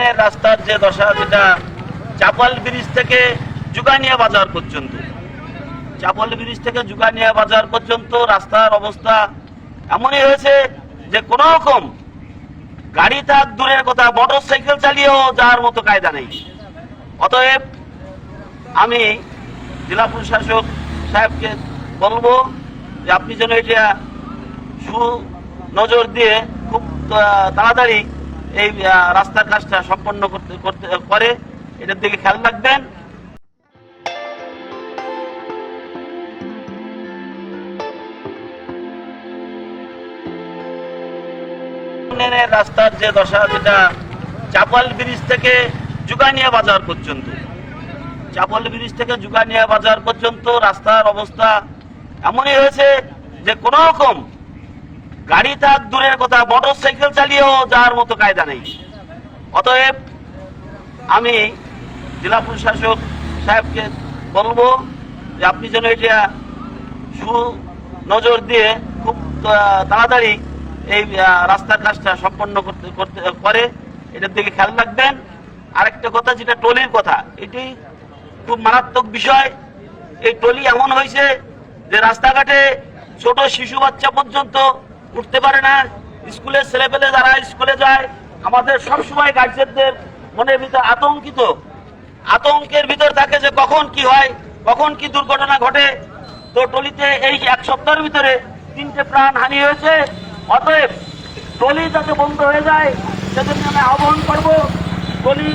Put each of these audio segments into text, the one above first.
ইউনিয়নের রাস্তার যে দশা, যেটা চাপাল ব্রিজ থেকে জুগানিয়া বাজার পর্যন্ত। চাপাল ব্রিজ থেকে জুগানিয়া বাজার পর্যন্ত রাস্তার অবস্থা এমনই হয়েছে যে কোনো রকম গাড়ি থাক দূরের কথা মোটর সাইকেল চালিয়েও যাওয়ার মতো কায়দা নেই। অতএব আমি জেলা প্রশাসক সাহেবকে বলব যে আপনি যেন এটা সু নজর দিয়ে খুব তাড়াতাড়ি এই রাস্তার কাজটা সম্পন্ন করতে করতে, করে, এটার দিকে খেয়াল রাখবেন। রাস্তার যে দশা, যেটা চাপাল ব্রিজ থেকে জুগানিয়া বাজার পর্যন্ত। চাপাল ব্রিজ থেকে জুগানিয়া বাজার পর্যন্ত রাস্তার অবস্থা এমনই হয়েছে যে কোনো রকম গাড়ি থাক, দূরের কথা মোটর সাইকেল চালিয়েও যাওয়ার মতো কায়দা নেই। অতএব আমি জেলা প্রশাসক সাহেবকে বলব যে আপনি যেন এটা সু নজর দিয়ে খুব তাড়াতাড়ি এই রাস্তার কাজটা সম্পন্ন করতে করতে, করে। এটার দিকে খেয়াল রাখবেন। আরেকটা কথা, যেটা টলির কথা, এটি খুব মারাত্মক বিষয়। এই টলি এমন হয়েছে যে রাস্তাঘাটে ছোট শিশু বাচ্চা পর্যন্ত উঠতে পারে না। স্কুলের ছেলেপেলে যারা স্কুলে যায়, আমাদের সবসময় গার্জেনদের মনের ভিতর আতঙ্কিত। আতঙ্কের ভিতর থাকে যে কখন কি হয়, কখন কি দুর্ঘটনা ঘটে। তো টলিতে এই এক সপ্তাহের ভিতরে তিনটে প্রাণ হানি হয়েছে। অতএব টলি যাতে বন্ধ হয়ে যায়, সেজন্য আমি আহ্বান করব, টলি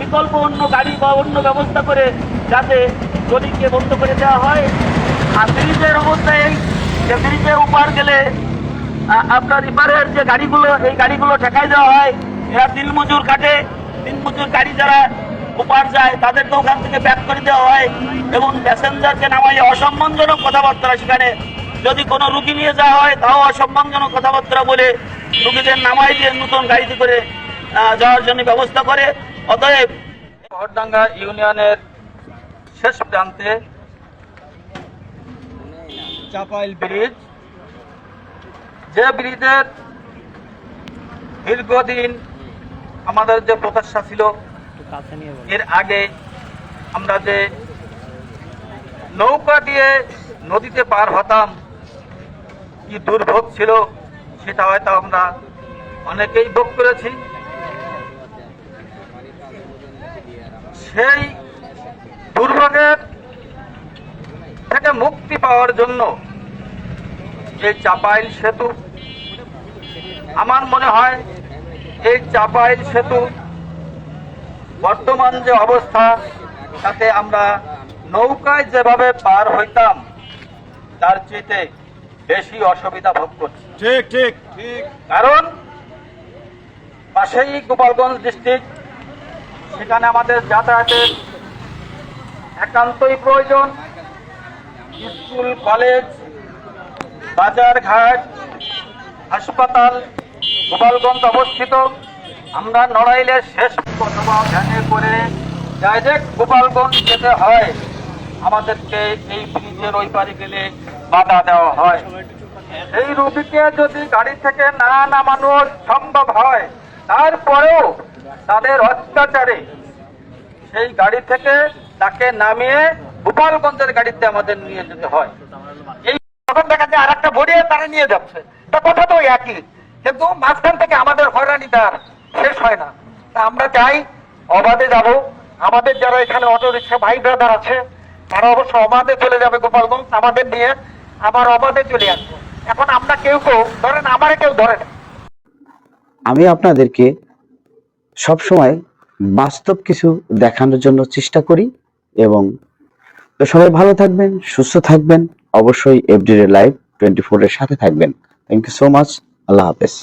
বিকল্প অন্য গাড়ি বা অন্য ব্যবস্থা করে যাতে টলিকে বন্ধ করে দেওয়া হয়। আর ব্রিজের অবস্থা এই যে ব্রিজের উপার গেলে আপনার এপারের যে গাড়িগুলো, এই গাড়িগুলো ঠেকাই দেওয়া হয়। এরা দিনমজুর কাটে। দিনমজুর গাড়ি যারা ওপার যায়, তাদেরকে ওখান থেকে ব্যাক করে দেওয়া হয় এবং প্যাসেঞ্জারকে নামাইয়ে অসম্মানজনক কথাবার্তা সেখানে। যদি কোনো রুগী নিয়ে যাওয়া হয়, তাও অসম্মানজনক কথাবার্তা বলে রুগীদের নামাই দিয়ে নতুন গাড়িতে করে যাওয়ার জন্য ব্যবস্থা করে। অতএব ভরডাঙ্গা ইউনিয়নের শেষ প্রান্তে চাপাইল ব্রিজ যে ব্রিজের দীর্ঘদিন আমাদের যে প্রত্যাশা ছিল, এর আগে আমরা যে নৌকা দিয়ে নদীতে পার হতাম, কি দুর্ভোগ ছিল সেটা হয়তো আমরা অনেকেই ভোগ করেছি। সেই দুর্ভোগের থেকে মুক্তি পাওয়ার জন্য এই চাপাইল সেতু আমার মনে হয় এই চাপাইল সেতু বর্তমান যে অবস্থা তাতে আমরা নৌকায় যেভাবে পার হইতাম তার চেয়ে বেশি অসুবিধা ভোগ করছি। ঠিক ঠিক ঠিক। কারণ পাশেই গোপালগঞ্জ ডিস্ট্রিক্ট সেখানে আমাদের যাতায়াতের একান্তই প্রয়োজন। স্কুল কলেজ বাজার ঘাট, হাসপাতাল, গোপালগঞ্জ অবস্থিত। আমরা নড়াইলের শেষ অথবা ভ্যানে করে ডাইরেক্ট গোপালগঞ্জ যেতে হয়। আমাদেরকে এই ব্রিজের ওই পারে গেলে বাধা দেওয়া হয়। এই রোগীকে যদি গাড়ি থেকে না নামানো সম্ভব হয়, তারপরেও তাদের অত্যাচারে সেই গাড়ি থেকে তাকে নামিয়ে গোপালগঞ্জের গাড়িতে আমাদের নিয়ে যেতে হয়। তখন দেখা যায় আর একটা ভরিয়ে তারা নিয়ে যাচ্ছে। তা কথা তো একই। কিন্তু মাঝখান থেকে আমাদের হয়রানিটা আর শেষ হয় না। তা আমরা চাই অবাধে যাব। আমাদের যারা এখানে অটো রিক্সা ভাই ব্রাদার আছে, তারা অবশ্য অবাধে চলে যাবে গোপালগঞ্জ। আমাদের নিয়ে আবার অবাধে চলে আসব। এখন আমরা কেউ কেউ, ধরেন আমারে কেউ ধরে না। আমি আপনাদেরকে সব সময় বাস্তব কিছু দেখানোর জন্য চেষ্টা করি এবং তো সবাই ভালো থাকবেন, সুস্থ থাকবেন। অবশ্যই এফডি লাইভ টোয়েন্টি ফোর এর সাথে থাকবেন। থ্যাংক ইউ সো মাচ আল্লাহ হাফেজ।